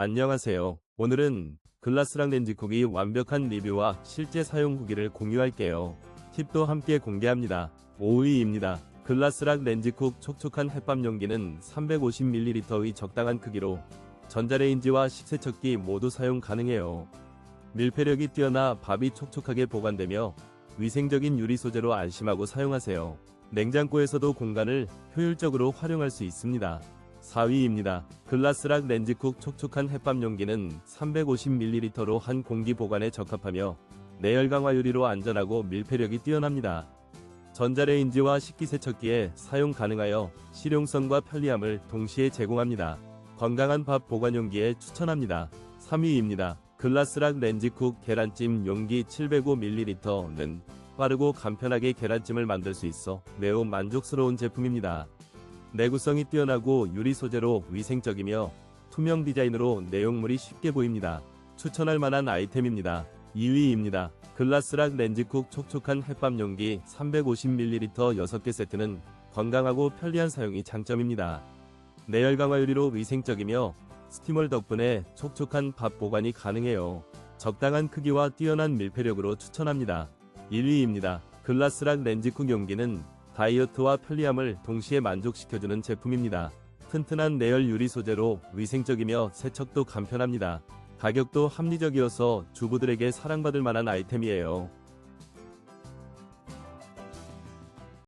안녕하세요. 오늘은 글라스랑 렌즈쿡이 완벽한 리뷰와 실제 사용 후기를 공유할게요. 팁도 함께 공개합니다. 5위입니다. 글라스락 렌즈쿡 촉촉한 햇밥 용기는 350ml의 적당한 크기로 전자레인지와 식세척기 모두 사용 가능해요. 밀폐력이 뛰어나 밥이 촉촉하게 보관되며 위생적인 유리 소재로 안심하고 사용하세요. 냉장고에서도 공간을 효율적으로 활용할 수 있습니다. 4위입니다. 글라스락 렌즈쿡 촉촉한 햇밥 용기는 350ml로 한 공기 보관에 적합하며 내열 강화 유리로 안전하고 밀폐력이 뛰어납니다. 전자레인지와 식기세척기에 사용 가능하여 실용성과 편리함을 동시에 제공합니다. 건강한 밥 보관 용기에 추천합니다. 3위입니다. 글라스락 렌즈쿡 계란찜 용기 705ml는 빠르고 간편하게 계란찜을 만들 수 있어 매우 만족스러운 제품입니다. 내구성이 뛰어나고 유리 소재로 위생적이며 투명 디자인으로 내용물이 쉽게 보입니다. 추천할 만한 아이템입니다. 2위입니다. 글라스락 렌즈쿡 촉촉한 햇밥 용기 350ml 6개 세트는 건강하고 편리한 사용이 장점입니다. 내열 강화 유리로 위생적이며 스티멀 덕분에 촉촉한 밥 보관이 가능해요. 적당한 크기와 뛰어난 밀폐력으로 추천합니다. 1위입니다. 글라스락 렌즈쿡 용기는 다이어트와 편리함을 동시에 만족시켜주는 제품입니다. 튼튼한 내열 유리 소재로 위생적이며 세척도 간편합니다. 가격도 합리적이어서 주부들에게 사랑받을 만한 아이템이에요.